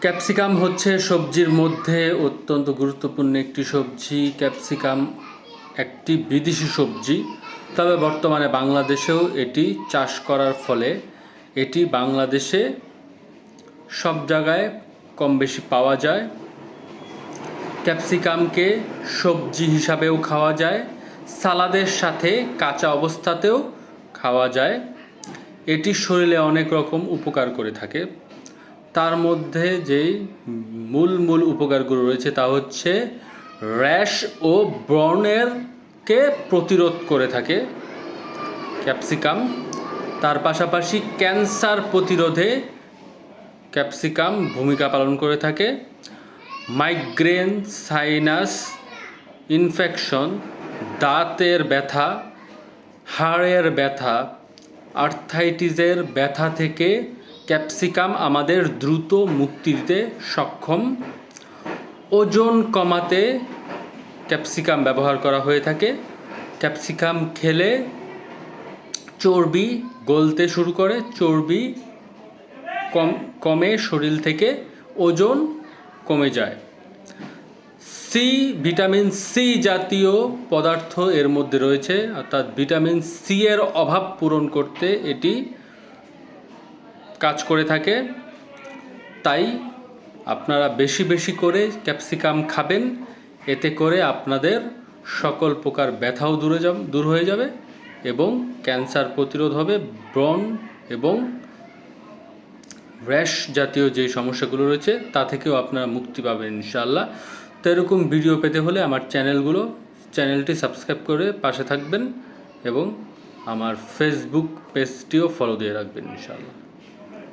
Capsicum হচ্ছে সবজির মধ্যে অত্যন্ত গুরুত্বপূর্ণ একটি সবজি। ক্যাপসিকাম একটি বিদেশি সবজি। তবে বর্তমানে বাংলাদেশেও এটি চাষ করার ফলে এটি বাংলাদেশে সব জায়গায় কম বেশি পাওয়া যায়। ক্যাপসিকামকে সবজি হিসাবেও খাওয়া যায়। সালাদের সাথে কাঁচা অবস্থাতেও খাওয়া যায়। এটি শরীরে অনেক রকম উপকার করে থাকে। তার মধ্যে যেই মূল মূল উপকারগুলো রয়েছে তা হচ্ছে র্যাশ ও ব্রণেরকে প্রতিরোধ করে থাকে, ক্যাপসিকাম। তার পাশাপাশি ক্যান্সার প্রতিরোধে ক্যাপসিকাম ভূমিকা পালন করে থাকে। মাইগ্রেন, সাইনাস, ইনফেকশন, দাঁতের ব্যথা, হাড়ের ব্যথা, আর্থাইটিসের ব্যথা থেকে ক্যাপসিকাম আমাদের দ্রুত মুক্তি দিতে সক্ষম। ওজন কমাতে ক্যাপসিকাম ব্যবহার করা হয়ে থাকে। ক্যাপসিকাম খেলে চর্বি গলতে শুরু করে, চর্বি কম, কমে শরীর থেকে ওজন কমে যায়। সি ভিটামিন সি জাতীয় পদার্থ এর মধ্যে রয়েছে, অর্থাৎ ভিটামিন সি এর অভাব পূরণ করতে এটি কাজ করে থাকে, তাই আপনারা বেশি বেশি করে ক্যাপসিকাম খাবেন, এতে করে আপনাদের সকল প্রকার ব্যথাও দূরে দূর হয়ে যাবে এবং ক্যান্সার প্রতিরোধ হবে, ব্রণ এবং র্যাশ জাতীয় যে সমস্যাগুলো রয়েছে, তা থেকেও আপনারা মুক্তি পাবেন ইনশাআল্লাহ। তো এরকম ভিডিও পেতে হলে আমার চ্যানেলগুলো, চ্যানেলটি সাবস্ক্রাইব করে পাশে থাকবেন এবং আমার ফেসবুক পেজটিও ফলো দিয়ে রাখবেন ইনশাআল্লাহ।